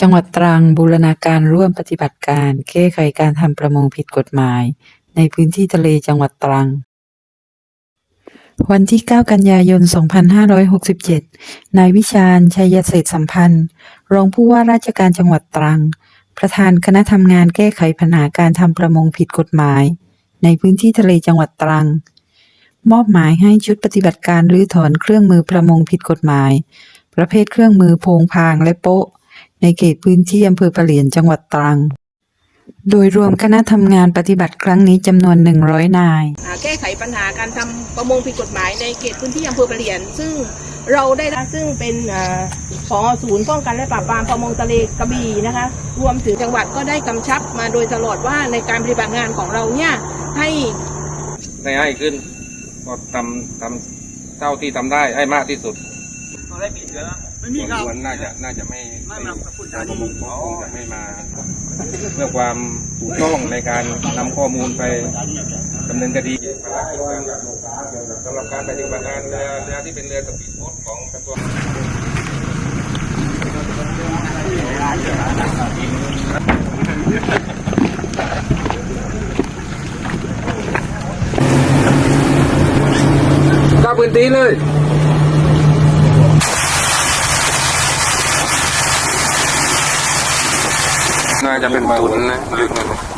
จังหวัดตรังบูรณาการร่วมปฏิบัติการแก้ไขการทำประมงผิดกฎหมาย ในพื้นที่ทะเลจังหวัดตรัง วันที่ 9 กันยายน 2567 นายวิชาญ ชัยเศรษฐสัมพันธ์ รองผู้ว่าราชการจังหวัดตรัง ประธานคณะทำงานแก้ไขปัญหาการทำประมงผิดกฎหมาย ในพื้นที่ทะเลจังหวัดตรัง มอบหมายให้ชุดปฏิบัติการรื้อถอนเครื่องมือประมงผิดกฎหมาย ประเภทเครื่องมือโพงพางและโป๊ะ ในเขตพื้นที่อำเภอปะเหลียนจังหวัดตรัง โดยรวมคณะทำงานปฏิบัติครั้งนี้จำนวน 100 นายอ่าแก้ไขปัญหาการทำประมงผิดกฎหมายในเขตพื้นที่อำเภอปะเหลียน ซึ่งเราได้รับซึ่งเป็นอาของศูนย์ป้องกันและปราบปรามประมงทะเลกระบี่นะคะ รวมถึงจังหวัดก็ได้กำชับมาโดยตลอดว่าในการปฏิบัติงานของเราเนี่ยให้ได้ให้ขึ้นก็ทำทำเท่าที่ทำได้ให้มากที่สุด ไม่มีครับส่วนน่าจะน่าจะไม่ไม่มากับคุณทาจางประมนีงคงจะไม่มาเพื่อความถูกต้องในการนำข้อมูลไปดำเนินคดีสำหรับการปฏิบัติงานเรือเรือที่เป็นเรือสปีดโบ๊ทของกระทรวงเข้าพื้นที่เลย น่าจะเป็นศูนย์นะลึกนะ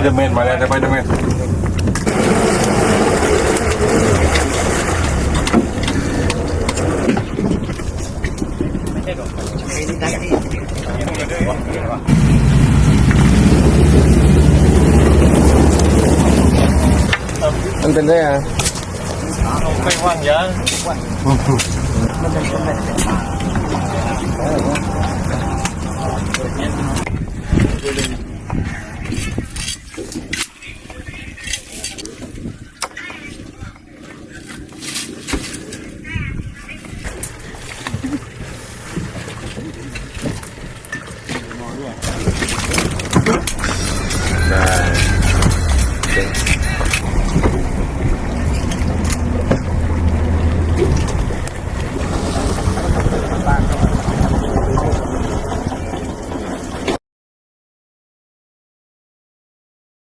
ไปเดอร์แมนมาแล้วสไปเดอร์แมนมันเป็นได้อะไม่ว่างเยอะ ด้วย